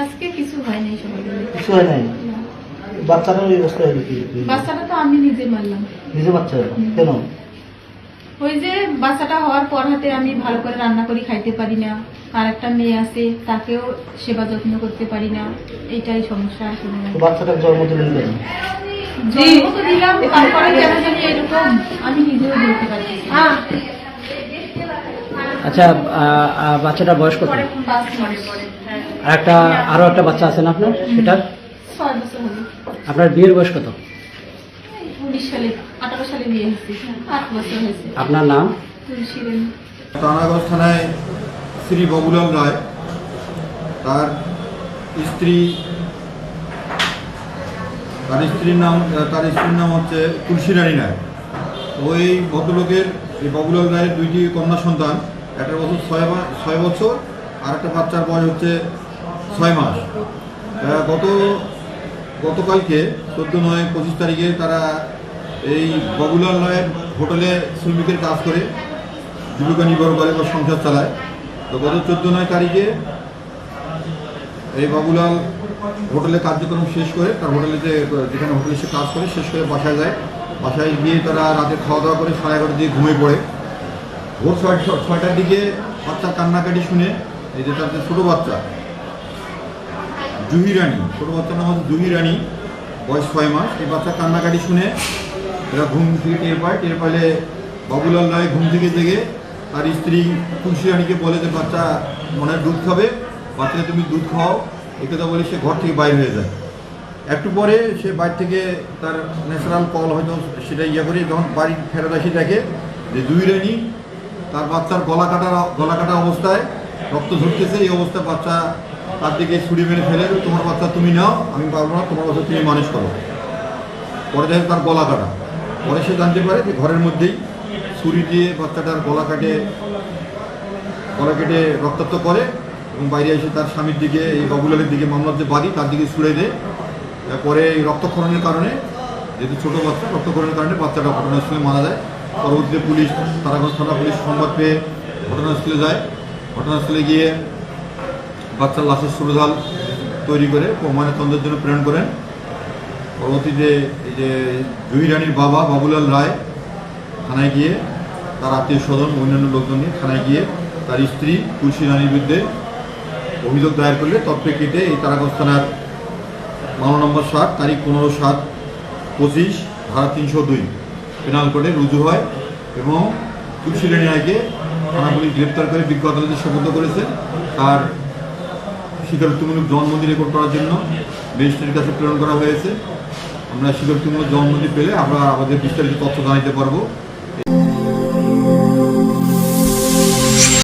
আজকে কিছু হয় নাই সবাই কিছু হয় নাই? বাচ্চাটার ওই অবস্থা হলো কি বাচ্চাটা তো আমি নিজে মারলাম। নিজে বাচ্চা? কেন? ওই যে বাচ্চাটা হওয়ার পর হাতে আমি ভালো করে রান্না করি খাইতে পারি না। আর একটা মেয়ে আছে তাকেও সেবা যত্ন করতে পারি না। এইটাই সমস্যা বাচ্চাটার জন্ম দিলেন জন্ম তো দিলাম তারপরে কেন জানি এরকম আমি নিজেও বলতে পারছি না। আচ্ছা বাচ্চাটার বয়স কত? আর একটা আরও একটা বাচ্চা আছে না আপনার? সেটার? আপনার বিয়ের বয়স কত? আপনার নাম? তুলসী থানায় শ্রী ববুলাল রায় তার স্ত্রী তার স্ত্রীর নাম তার স্ত্রীর নাম হচ্ছে তুলসী রানী তো ওই ভদ্রলোকের, এই ববুলাল রায়ের দুইটি কন্যা সন্তান একটা বছর ছয় ছয় বছর, আর একটা বাচ্চার বয়স হচ্ছে ছয় মাস। গত গতকালকে চোদ্দ নয় পঁচিশ তারিখে তারা এই ববুলাল রায়ের হোটেলে শ্রমিকের কাজ করে জীবিকা নির্ভর করে বা সংসার চালায়। তো গত চোদ্দ নয় তারিখে এই বাবুলাল হোটেলে কার্যক্রম শেষ করে তার হোটেলে যে, যেখানে হোটেলে সে কাজ করে, শেষ করে বাসায় যায়। বাসায় গিয়ে তারা রাতে খাওয়া দাওয়া করে সাড়ে এগারোটার দিকে ঘুমিয়ে পড়ে। ভোর ছয় ছয়টার দিকে বাচ্চার কান্নাকাটি শুনে, এই যে তার যে ছোটো বাচ্চা, জুহি রানী, ছোটো বাচ্চার নাম হচ্ছে জুহি রানী, বয়স ছয় মাস, এই বাচ্চা কান্নাকাটি শুনে এরা ঘুম থেকে টের পায়। টের পাইলে বাবুলাল রায় ঘুম থেকে জেগে তার স্ত্রী তুলসী রানীকে বলে যে, বাচ্চা মনে দুধ খাবে বাচ্চাকে তুমি দুধ খাও কথা বলে সে ঘর থেকে বাইর হয়ে যায়। একটু পরে সে বাইরে থেকে তার ন্যাচারাল কল হয়তো সেটা ইয়ে করে যখন বাড়ি ফেরত আসে দেখে যে দুই রানী তার বাচ্চার গলা কাটা গলা কাটা অবস্থায় রক্ত ঝরতেছে, এই অবস্থায় বাচ্চা তার দিকে ছুরি মেরে ফেলে, তোমার বাচ্চা তুমি নাও, আমি পারব না, তোমার বাচ্চা তুমি মানুষ করো। পরে দেখে তার গলা কাটা। পরে সে জানতে পারে যে ঘরের মধ্যেই ছুরি দিয়ে বাচ্চাটার গলা কাটে, গলা কেটে রক্তাক্ত করে। এবং বাইরে এসে তার স্বামীর দিকে, এই বাবুলালের দিকে মামলার যে বাড়ি, তার দিকে ছুড়ে দেয়। পরে এই রক্তক্ষরণের কারণে, যেহেতু ছোটো বাচ্চা, রক্তক্ষরণের কারণে বাচ্চাটা ঘটনাস্থলে মারা যায়। পরবর্তীতে পুলিশ, তারাগঞ্জ থানা পুলিশ সংবাদ পেয়ে ঘটনাস্থলে যায়। ঘটনাস্থলে গিয়ে বাচ্চার লাশের সুরধাল তৈরি করে ময়নাতন্ত্রের জন্য প্রেরণ করেন। পরবর্তীতে এই যে জুহি রানীর বাবা বাবুলাল রায় থানায় গিয়ে তার আত্মীয় স্বজন, অন্যান্য লোকজন নিয়ে থানায় গিয়ে তার স্ত্রী তুলসী রানীর বিরুদ্ধে অভিযোগ দায়ের করলে তৎপ্রেক্ষিতে এই তারাগঞ্জ থানার মামলা নম্বর সাত, তারিখ পনেরো সাত পঁচিশ, ধারা তিনশো দুই। পেনাল কোডে রুজু হয় এবং তুলসী রায়কে থানা পুলিশ গ্রেপ্তার করে বিজ্ঞ আদালতে সুপর্দ করেছে। তার স্বীকারোক্তিমূলক জবানবন্দি রেকর্ড করার জন্য ম্যাজিস্ট্রেটের কাছে প্রেরণ করা হয়েছে। আমরা স্বীকারোক্তিমূলক জবানবন্দি পেলে আমরা আমাদের বিস্তারিত তথ্য জানাতে পারব।